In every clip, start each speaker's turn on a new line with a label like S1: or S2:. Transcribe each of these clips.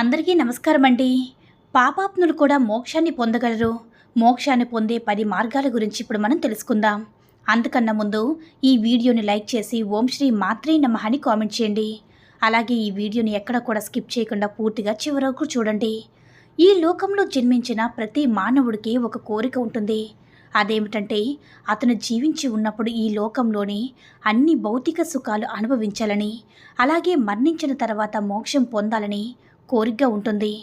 S1: అందరికీ నమస్కారం అండి పాపాత్ములు కూడా మోక్షాన్ని పొందగలరు. మోక్షాన్ని పొందే పది మార్గాల గురించి ఇప్పుడు మనం తెలుసుకుందాం. అందుకన్నా ముందు ఈ వీడియోని లైక్ చేసి ఓం శ్రీ మాత్రే నమః అని కామెంట్ చేయండి. అలాగే ఈ వీడియోని ఎక్కడ కూడా స్కిప్ చేయకుండా పూర్తిగా చివరకు చూడండి. ఈ లోకంలో జన్మించిన ప్రతి మానవుడికి ఒక కోరిక ఉంటుంది. అదేమిటంటే అతను జీవించి ఉన్నప్పుడు ఈ లోకంలోని అన్ని భౌతిక సుఖాలు అనుభవించాలని అలాగే మరణించిన తర్వాత మోక్షం పొందాలని కోరికగా ఉంటుంది.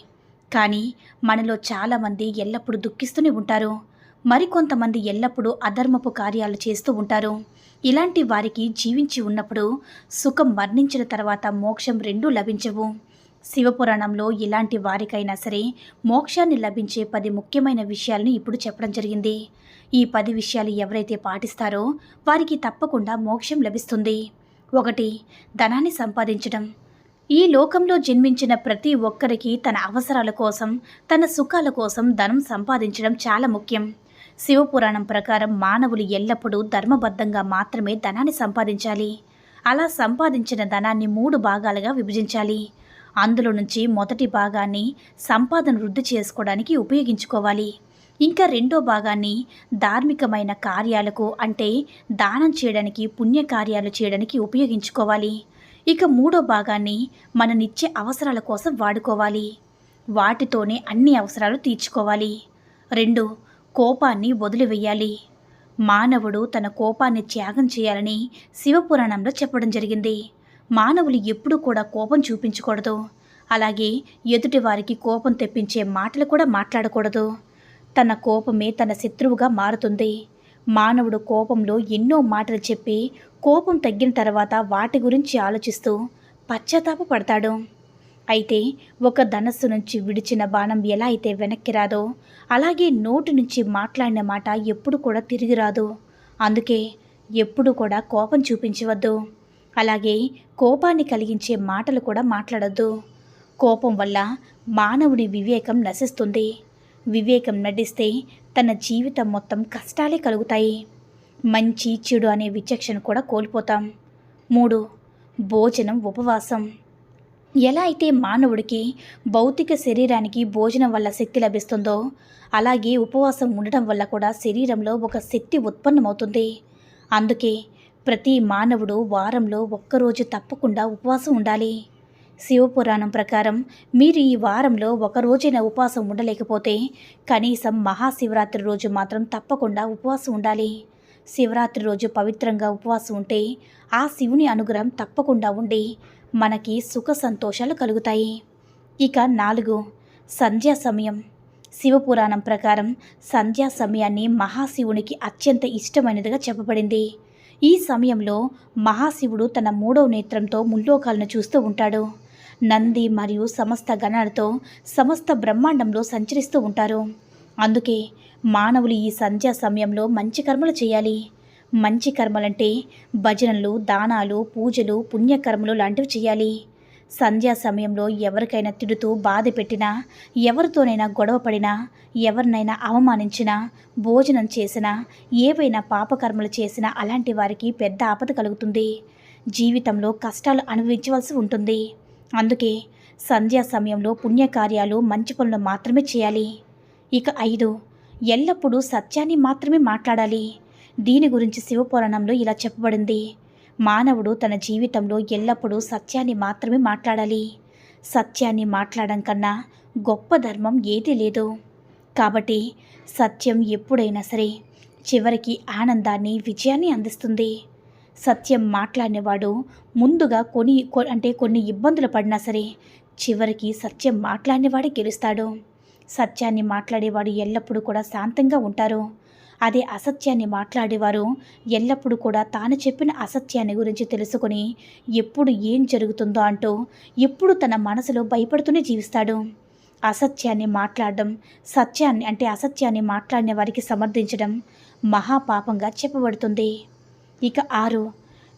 S1: కానీ మనలో చాలామంది ఎల్లప్పుడూ దుఃఖిస్తూనే ఉంటారు. మరికొంతమంది ఎల్లప్పుడూ అధర్మపు కార్యాలు చేస్తూ ఉంటారు. ఇలాంటి వారికి జీవించి ఉన్నప్పుడు సుఖం మరణించిన తర్వాత మోక్షం రెండూ లభించవు. శివపురాణంలో ఇలాంటి వారికైనా సరే మోక్షాన్ని లభించే పది ముఖ్యమైన విషయాలను ఇప్పుడు చెప్పడం జరిగింది. ఈ పది విషయాలు ఎవరైతే పాటిస్తారో వారికి తప్పకుండా మోక్షం లభిస్తుంది. ఒకటి ధనాన్ని సంపాదించడం. ఈ లోకంలో జన్మించిన ప్రతి ఒక్కరికి తన అవసరాల కోసం తన సుఖాల కోసం ధనం సంపాదించడం చాలా ముఖ్యం. శివపురాణం ప్రకారం మానవులు ఎల్లప్పుడూ ధర్మబద్ధంగా మాత్రమే ధనాన్ని సంపాదించాలి. అలా సంపాదించిన ధనాన్ని మూడు భాగాలుగా విభజించాలి. అందులో నుంచి మొదటి భాగాన్ని సంపాదన వృద్ధి చేసుకోవడానికి ఉపయోగించుకోవాలి. ఇంకా రెండో భాగాన్ని ధార్మికమైన కార్యాలకు అంటే దానం చేయడానికి పుణ్యకార్యాలు చేయడానికి ఉపయోగించుకోవాలి. ఇక మూడో భాగాన్ని మన నిత్య అవసరాల కోసం వాడుకోవాలి. వాటితోనే అన్ని అవసరాలు తీర్చుకోవాలి. రెండు కోపాన్ని వదిలివేయాలి. మానవుడు తన కోపాన్ని త్యాగం చేయాలని శివపురాణంలో చెప్పడం జరిగింది. మానవులు ఎప్పుడూ కూడా కోపం చూపించకూడదు. అలాగే ఎదుటి వారికి కోపం తెప్పించే మాటలు కూడా మాట్లాడకూడదు. తన కోపమే తన శత్రువుగా మారుతుంది. మానవుడు కోపంలో ఎన్నో మాటలు చెప్పి కోపం తగ్గిన తర్వాత వాటి గురించి ఆలోచిస్తూ పశ్చాత్తాప పడతాడు అయితే ఒక ధనస్సు నుంచి విడిచిన బాణం ఎలా అయితే వెనక్కి రాదో అలాగే నోటి నుంచి మాట్లాడిన మాట ఎప్పుడు కూడా తిరిగి రాదు. అందుకే ఎప్పుడు కూడా కోపం చూపించవద్దు. అలాగే కోపాన్ని కలిగించే మాటలు కూడా మాట్లాడొద్దు. కోపం వల్ల మానవుడి వివేకం నశిస్తుంది. వివేకం నటిస్తే తన జీవితం మొత్తం కష్టాలే కలుగుతాయి. మంచి చెడు అనే విచక్షణ కూడా కోల్పోతాం. మూడు భోజనం ఉపవాసం. ఎలా అయితే మానవుడికి భౌతిక శరీరానికి భోజనం వల్ల శక్తి లభిస్తుందో అలాగే ఉపవాసం ఉండటం వల్ల కూడా శరీరంలో ఒక శక్తి ఉత్పన్నమవుతుంది. అందుకే ప్రతి మానవుడు వారంలో ఒక్కరోజు తప్పకుండా ఉపవాసం ఉండాలి. శివపురాణం ప్రకారం మీరు ఈ వారంలో ఒక రోజైన ఉపవాసం ఉండలేకపోతే కనీసం మహాశివరాత్రి రోజు మాత్రం తప్పకుండా ఉపవాసం ఉండాలి. శివరాత్రి రోజు పవిత్రంగా ఉపవాసం ఉంటే ఆ శివుని అనుగ్రహం తప్పకుండా ఉండి మనకి సుఖ సంతోషాలు కలుగుతాయి. ఇక నాలుగు సంధ్యా సమయం. శివపురాణం ప్రకారం సంధ్యా సమయాన్ని మహాశివునికి అత్యంత ఇష్టమైనదిగా చెప్పబడింది. ఈ సమయంలో మహాశివుడు తన మూడవ నేత్రంతో ముల్లోకాలను చూస్తూ ఉంటాడు. నంది మరియు సమస్త గణాలతో సమస్త బ్రహ్మాండంలో సంచరిస్తూ ఉంటారు. అందుకే మానవులు ఈ సంధ్యా సమయంలో మంచి కర్మలు చేయాలి. మంచి కర్మలంటే భజనలు దానాలు పూజలు పుణ్యకర్మలు లాంటివి చేయాలి. సంధ్యా సమయంలో ఎవరికైనా తిడుతూ బాధ పెట్టినా ఎవరితోనైనా గొడవ పడినా ఎవరినైనా అవమానించినా భోజనం చేసినా ఏవైనా పాపకర్మలు చేసినా అలాంటి వారికి పెద్ద ఆపద కలుగుతుంది. జీవితంలో కష్టాలు అనుభవించవలసి ఉంటుంది. అందుకే సంధ్యా సమయంలో పుణ్యకార్యాలు మంచి పనులు మాత్రమే చేయాలి. ఇక ఐదు ఎల్లప్పుడూ సత్యాన్ని మాత్రమే మాట్లాడాలి. దీని గురించి శివపురాణంలో ఇలా చెప్పబడింది. మానవుడు తన జీవితంలో ఎల్లప్పుడూ సత్యాన్ని మాత్రమే మాట్లాడాలి. సత్యాన్ని మాట్లాడడం కన్నా గొప్ప ధర్మం ఏదీ లేదు. కాబట్టి సత్యం ఎప్పుడైనా సరే చివరికి ఆనందాన్ని విజయాన్ని అందిస్తుంది. సత్యం మాట్లాడినవాడు ముందుగా కొన్ని కొ- అంటే కొన్ని ఇబ్బందులు పడినా సరే చివరికి సత్యం మాట్లాడినవాడే గెలుస్తాడు. సత్యాన్ని మాట్లాడేవాడు ఎల్లప్పుడూ కూడా శాంతంగా ఉంటారు. అదే అసత్యాన్ని మాట్లాడేవారు ఎల్లప్పుడూ కూడా తాను చెప్పిన అసత్యాన్ని గురించి తెలుసుకొని ఎప్పుడు ఏం జరుగుతుందో అంటూ ఎప్పుడు తన మనసులో భయపడుతూనే జీవిస్తాడు. అసత్యాన్ని మాట్లాడడం సత్యాన్ని అంటే అసత్యాన్ని మాట్లాడిన వారికి సమర్థించడం మహాపాపంగా చెప్పబడుతుంది. ఇక ఆరు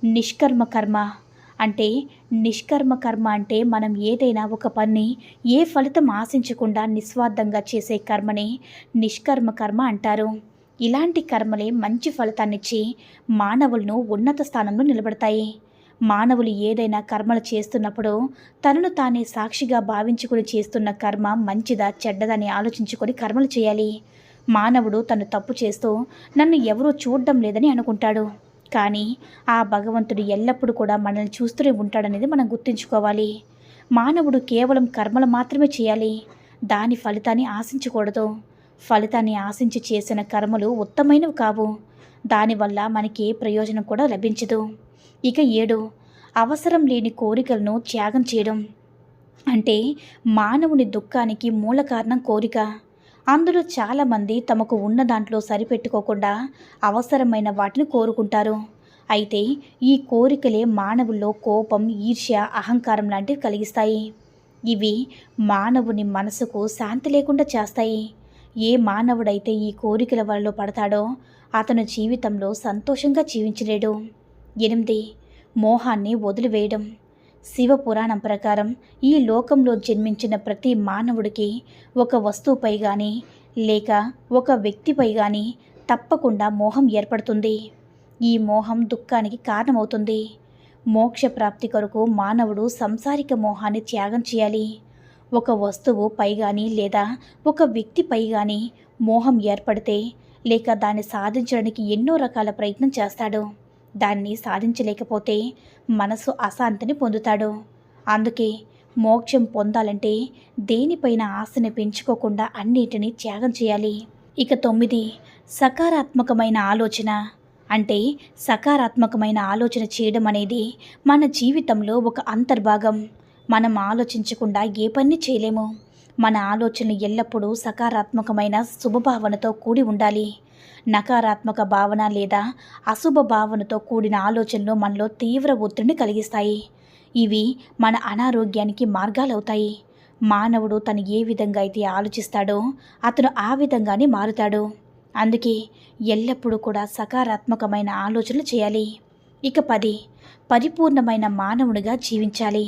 S1: నిష్కర్మ కర్మ. అంటే నిష్కర్మ కర్మ అంటే మనం ఏదైనా ఒక పని ఏ ఫలితం ఆశించకుండా నిస్వార్థంగా చేసే కర్మని నిష్కర్మ కర్మ అంటారు. ఇలాంటి కర్మలే మంచి ఫలితాన్నిచ్చి మానవులను ఉన్నత స్థానంలో నిలబడతాయి. మానవులు ఏదైనా కర్మలు చేస్తున్నప్పుడు తనను తానే సాక్షిగా భావించుకుని చేస్తున్న కర్మ మంచిదా చెడ్డదని ఆలోచించుకొని కర్మలు చేయాలి. మానవుడు తను తప్పు చేస్తూ నన్ను ఎవరూ చూడడం లేదని అనుకుంటాడు. కానీ ఆ భగవంతుడు ఎల్లప్పుడూ కూడా మనల్ని చూస్తూనే ఉంటాడనేది మనం గుర్తుంచుకోవాలి. మానవుడు కేవలం కర్మలు మాత్రమే చేయాలి. దాని ఫలితాన్ని ఆశించకూడదు. ఫలితాన్ని ఆశించి చేసిన కర్మలు ఉత్తమైనవి కావు. దానివల్ల మనకి ఏ ప్రయోజనం కూడా లభించదు. ఇక ఏడు అవసరం లేని కోరికలను త్యాగం చేయడం. అంటే మానవుని దుఃఖానికి మూల కారణం కోరిక. అందులో చాలామంది తమకు ఉన్న దాంట్లో సరిపెట్టుకోకుండా అవసరమైన వాటిని కోరుకుంటారు. అయితే ఈ కోరికలే మానవుల్లో కోపం ఈర్ష్య అహంకారం లాంటివి కలిగిస్తాయి. ఇవి మానవుని మనసుకు శాంతి లేకుండా చేస్తాయి. ఏ మానవుడైతే ఈ కోరికల వలలో పడతాడో అతను జీవితంలో సంతోషంగా జీవించలేడు. ఎనిమిది మోహాన్ని వదిలివేయడం. శివ పురాణం ప్రకారం ఈ లోకంలో జన్మించిన ప్రతి మానవుడికి ఒక వస్తువుపై కానీ లేక ఒక వ్యక్తిపై కానీ తప్పకుండా మోహం ఏర్పడుతుంది. ఈ మోహం దుఃఖానికి కారణమవుతుంది. మోక్ష ప్రాప్తి కొరకు మానవుడు సంసారిక మోహాన్ని త్యాగం చేయాలి. ఒక వస్తువు పై కానీ లేదా ఒక వ్యక్తిపై కానీ మోహం ఏర్పడితే లేక దాన్ని సాధించడానికి ఎన్నో రకాల ప్రయత్నం చేస్తాడు. దాన్ని సాధించలేకపోతే మనసు అశాంతిని పొందుతాడు. అందుకే మోక్షం పొందాలంటే దేనిపైన ఆశని పెంచుకోకుండా అన్నిటినీ త్యాగం చేయాలి. ఇక తొమ్మిది సకారాత్మకమైన ఆలోచన. అంటే సకారాత్మకమైన ఆలోచన చేయడం అనేది మన జీవితంలో ఒక అంతర్భాగం. మనం ఆలోచించకుండా ఏ పని చేయలేము. మన ఆలోచనలు ఎల్లప్పుడూ సకారాత్మకమైన శుభభావనతో కూడి ఉండాలి. నకారాత్మక భావన లేదా అశుభ భావనతో కూడిన ఆలోచనలు మనలో తీవ్ర ఒత్తిడిని కలిగిస్తాయి. ఇవి మన అనారోగ్యానికి మార్గాలవుతాయి. మానవుడు తను ఏ విధంగా అయితే ఆలోచిస్తాడో అతను ఆ విధంగానే మారుతాడు. అందుకే ఎల్లప్పుడూ కూడా సకారాత్మకమైన ఆలోచనలు చేయాలి. ఇక పది పరిపూర్ణమైన మానవుడిగా జీవించాలి.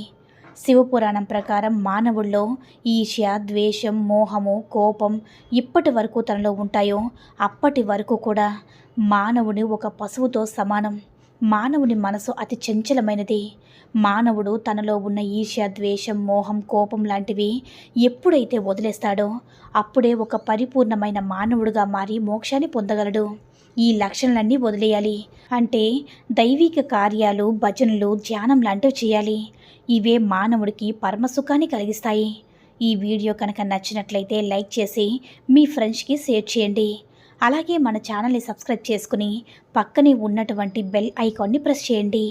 S1: శివపురాణం ప్రకారం మానవుల్లో ఈర్ష్య ద్వేషం మోహము కోపం ఇప్పటి వరకు తనలో ఉంటాయో అప్పటి వరకు కూడా మానవుని ఒక పశువుతో సమానం. మానవుని మనసు అతి చంచలమైనది. మానవుడు తనలో ఉన్న ఈర్ష్య ద్వేషం మోహం కోపం లాంటివి ఎప్పుడైతే వదిలేస్తాడో అప్పుడే ఒక పరిపూర్ణమైన మానవుడుగా మారి మోక్షాన్ని పొందగలడు. ఈ లక్షణాలన్నీ వదిలేయాలి. అంటే దైవిక కార్యాలు భజనలు ధ్యానం లాంటివి చేయాలి. ఇవే మానవుడికి పరమసుఖాన్ని కలిగిస్తాయి. ఈ వీడియో కనుక నచ్చినట్లయితే లైక్ చేసి మీ ఫ్రెండ్స్కి షేర్ చేయండి. అలాగే మన ఛానల్ని సబ్స్క్రైబ్ చేసుకుని పక్కనే ఉన్నటువంటి బెల్ ఐకాన్ని ప్రెస్ చేయండి.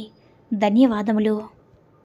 S1: ధన్యవాదములు.